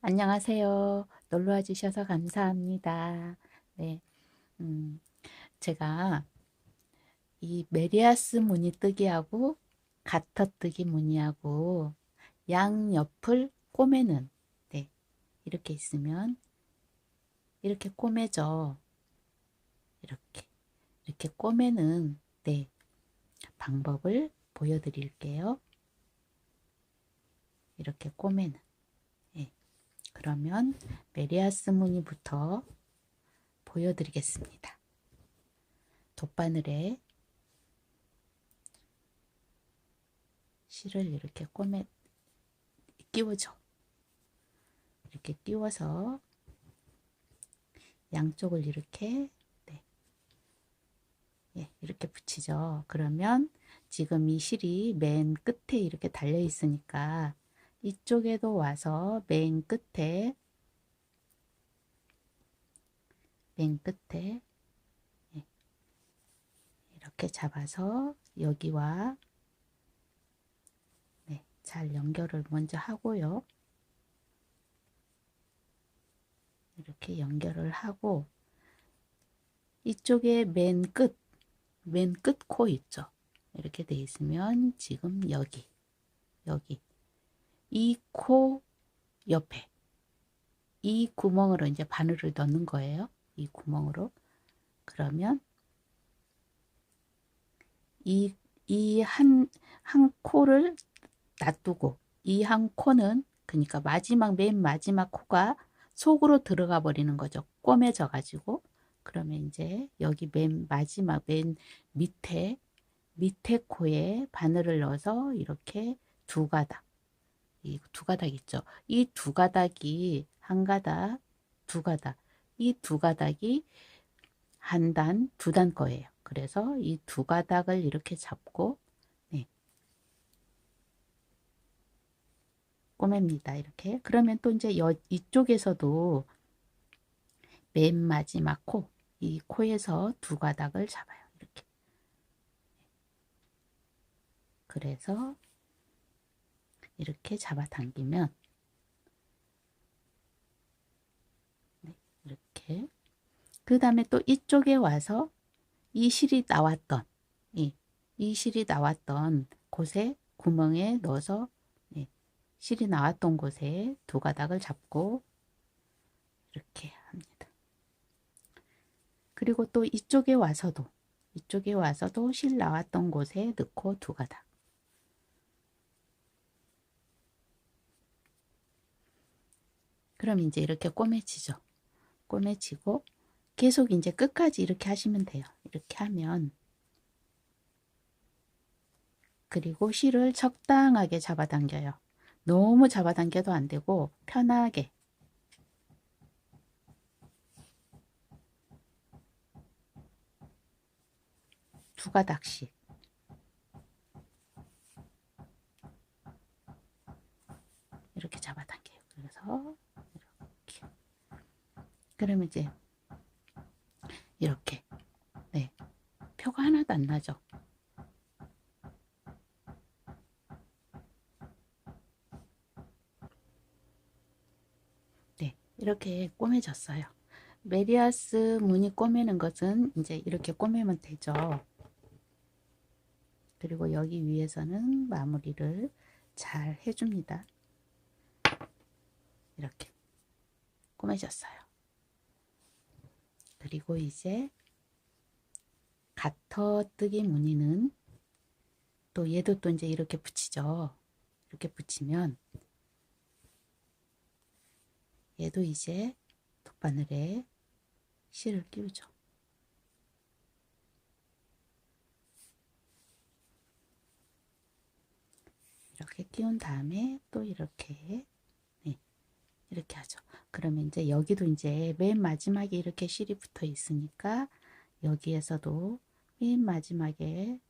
안녕하세요. 놀러와 주셔서 감사합니다. 네, 음, 제가 이 메리아스 무늬 뜨기하고 가터뜨기 무늬하고 양 옆을 꼬매는 네, 이렇게 있으면 이렇게 꼬매죠. 이렇게 이렇게 꼬매는 네, 방법을 보여드릴게요. 이렇게 꼬매는 예. 그러면 메리아스 무늬부터 보여드리겠습니다. 돗바늘에 실을 이렇게 꼬매 끼워줘. 이렇게 끼워서 양쪽을 이렇게 네. 예, 이렇게 붙이죠. 그러면 지금 이 실이 맨 끝에 이렇게 달려 있으니까 이쪽에도 와서 맨 끝에 맨 끝에 예, 이렇게 잡아서 여기와 네, 잘 연결을 먼저 하고요. 이렇게 연결을 하고 이쪽에 맨 끝, 맨 끝 코 있죠. 이렇게 돼 있으면 지금 여기, 여기 이 코 옆에 이 구멍으로 이제 바늘을 넣는 거예요. 이 구멍으로. 그러면 이, 이 한, 한 코를 놔두고 이 한 코는 그러니까 마지막 맨 마지막 코가 속으로 들어가 버리는 거죠. 꼬매져 가지고 그러면 이제 여기 맨 마지막 맨 밑에 밑에 코에 바늘을 넣어서 이렇게 두 가닥 이 두 가닥 있죠. 이 두 가닥이 한 가닥, 두 가닥, 이 두 가닥이 한 단, 두 단 거예요. 그래서 이 두 가닥을 이렇게 잡고 네. 꼬맵니다. 이렇게. 그러면 또 이제 여, 이쪽에서도 맨 마지막 코, 이 코에서 두 가닥을 잡아요. 이렇게. 그래서 이렇게 잡아당기면 네, 이렇게 그 다음에 또 이쪽에 와서 이 실이 나왔던 이, 이 실이 나왔던 곳에 구멍에 넣어서 네, 실이 나왔던 곳에 두 가닥을 잡고 이렇게 합니다. 그리고 또 이쪽에 와서도 이쪽에 와서도 실 나왔던 곳에 넣고 두 가닥 그럼 이제 이렇게 꼬매지죠. 꼬매지고 계속 이제 끝까지 이렇게 하시면 돼요. 이렇게 하면 그리고 실을 적당하게 잡아당겨요. 너무 잡아당겨도 안 되고 편하게 두 가닥씩 이렇게 잡아당겨요. 그래서 그러면 이제 이렇게 네 표가 하나도 안 나죠. 네 이렇게 꼬매졌어요. 메리아스 무늬 꼬매는 것은 이제 이렇게 꼬매면 되죠. 그리고 여기 위에서는 마무리를 잘 해줍니다. 이렇게 꼬매졌어요. 그리고 이제 가터뜨기 무늬는 또 얘도 또 이제 이렇게 붙이죠. 이렇게 붙이면 얘도 이제 돗바늘에 실을 끼우죠. 이렇게 끼운 다음에 또 이렇게 네, 이렇게 하죠. 그러면 이제 여기도 이제 맨 마지막에 이렇게 실이 붙어 있으니까 여기에서도 맨 마지막에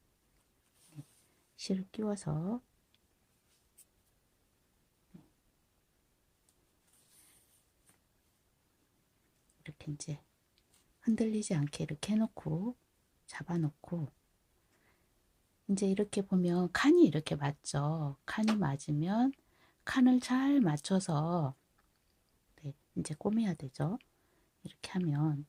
실을 끼워서 이렇게 이제 흔들리지 않게 이렇게 해놓고 잡아놓고 이제 이렇게 보면 칸이 이렇게 맞죠. 칸이 맞으면 칸을 잘 맞춰서 이제 꼬매야 되죠. 이렇게 하면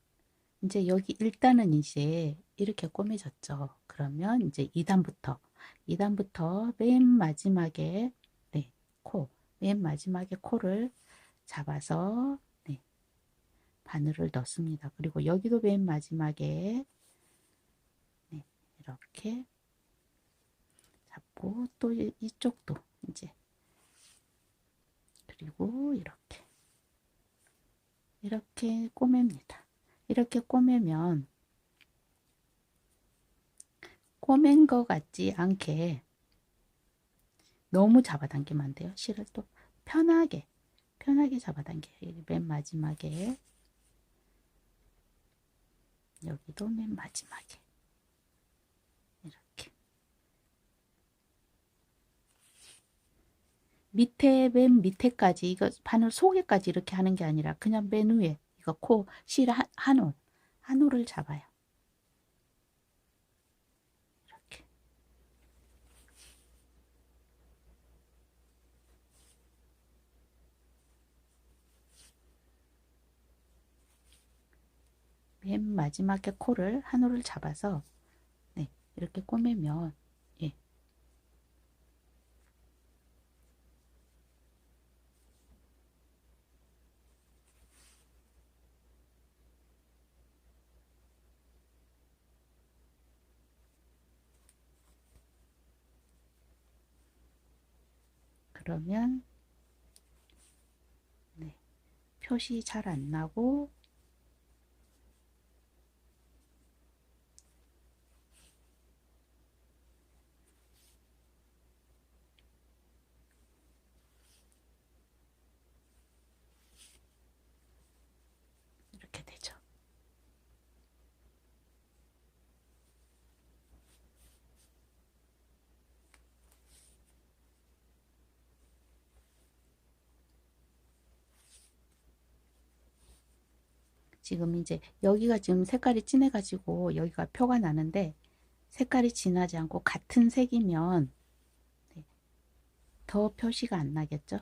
이제 여기 일단은 이제 이렇게 꼬매졌죠. 그러면 이제 2단부터 2단부터 맨 마지막에 네, 코, 맨 마지막에 코를 잡아서 네, 바늘을 넣습니다. 그리고 여기도 맨 마지막에 네, 이렇게 잡고 또 이- 이쪽도 이제 그리고 이렇게 이렇게 꼬맵니다. 이렇게 꼬매면 꼬맨 것 같지 않게 너무 잡아당기면 안 돼요. 실을 또 편하게 편하게 잡아당겨요. 맨 마지막에 여기도 맨 마지막에 이렇게 밑에 맨 밑에까지 이거 바늘 속에까지 이렇게 하는 게 아니라 그냥 맨 위에 이거 코 실 한, 한 올, 한 올을 잡아요. 이렇게. 맨 마지막에 코를 한 올을 잡아서 네, 이렇게 꼬매면 예. 그러면 네, 표시 잘 안 나고 이렇게 되죠. 지금 이제 여기가 지금 색깔이 진해가지고 여기가 표가 나는데 색깔이 진하지 않고 같은 색이면 네, 더 표시가 안 나겠죠?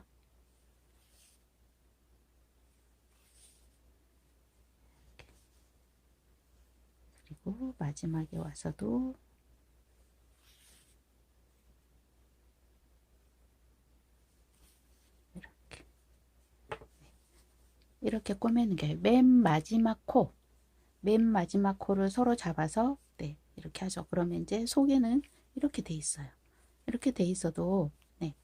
그리고 마지막에 와서도 이렇게 이렇게 꼬매는 게 맨 마지막 코, 맨 마지막 코를 서로 잡아서 네, 이렇게 하죠. 그러면 이제 속에는 이렇게 돼 있어요. 이렇게 돼 있어도 네,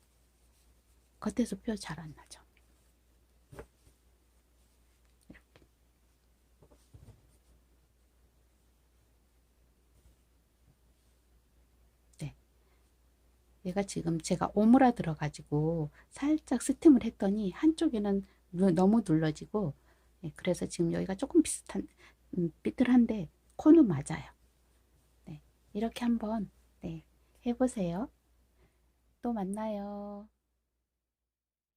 겉에서 표 잘 안 나죠. 네. 얘가 지금 제가 오므라들어 가지고 살짝 스팀을 했더니 한쪽에는 누- 너무 눌러지고 네, 그래서 지금 여기가 조금 비슷한 음, 삐뚤한데 코는 맞아요. 네, 이렇게 한번 네, 해보세요. 또 만나요.